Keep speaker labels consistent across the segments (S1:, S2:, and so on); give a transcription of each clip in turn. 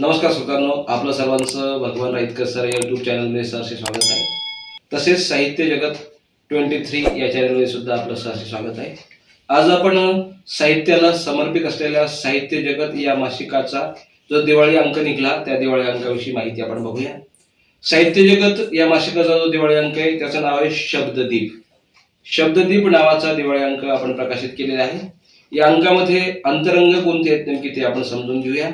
S1: नमस्कार श्रोतांनो आपलं सर्वांचं भगवान राईतकर सर यूट्यूब चॅनलमध्ये सरसे स्वागत आहे. तसेच साहित्य जगत ट्वेंटी थ्री या चॅनलमध्ये सुद्धा आपलं सरसे स्वागत आहे. आज आपण साहित्याला समर्पित असलेल्या साहित्य जगत या मासिकाचा जो दिवाळी अंक निघाला त्या दिवाळी अंकाविषयी माहिती आपण बघूया. साहित्य जगत या मासिकाचा जो दिवाळी अंक आहे त्याचं नाव आहे शब्ददीप. शब्ददीप नावाचा दिवाळी अंक आपण प्रकाशित केलेला आहे. या अंकामध्ये अंतरंग कोणते आहेत नेमकी ते आपण समजून घेऊया.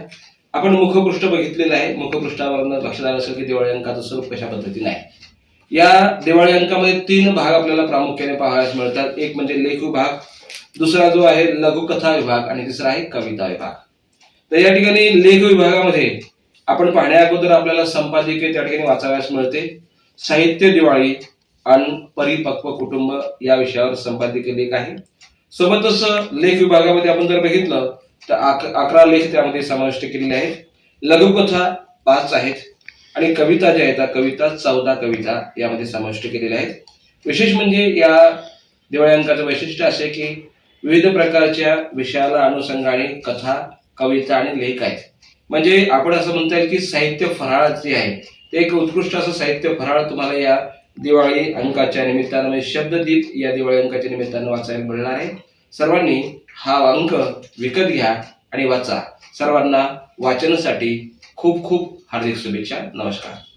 S1: आपण मुखपृष्ठ बघितलेलं आहे. मुखपृष्ठावरनं लक्षात आलं असेल की दिवाळी अंकाचं स्वरूप कशा पद्धतीने आहे. या दिवाळी अंकामध्ये तीन भाग आपल्याला प्रामुख्याने पाहायला मिळतात. एक म्हणजे लेख विभाग दुसरा जो आहे लघुकथा विभाग आणि तिसरा आहे कविता विभाग. तर या ठिकाणी लेख विभागामध्ये आपण पाहण्या अगोदर आपल्याला संपादकीय त्या ठिकाणी वाचाव्यास मिळते. साहित्य दिवाळी आणि परिपक्व कुटुंब या विषयावर संपादकीय लेख आहे. सोबतच लेख विभागामध्ये आपण जर बघितलं तर अक- अकरा लेख त्यामध्ये समाविष्ट केलेले आहेत. लघुकथा पाच आहेत आणि कविता ज्या आहेत त्या कविता चौदा कविता यामध्ये समाविष्ट केलेल्या आहेत. विशेष म्हणजे या दिवाळी अंकाचं वैशिष्ट्य असे की विविध प्रकारच्या विषयाला अनुषंगाने कथा कविता आणि लेख आहेत. म्हणजे आपण असं म्हणता येईल की साहित्य फराळ जे आहे ते एक उत्कृष्ट असं साहित्य फराळ तुम्हाला या दिवाळी अंकाच्या निमित्तानं म्हणजे शब्ददीप या दिवाळी अंकाच्या निमित्तानं वाचायला मिळणार आहे. सर्वांनी हा अंक विकत घ्या आणि वाचा. सर्वांना वाचनासाठी खूप खूप हार्दिक शुभेच्छा. नमस्कार.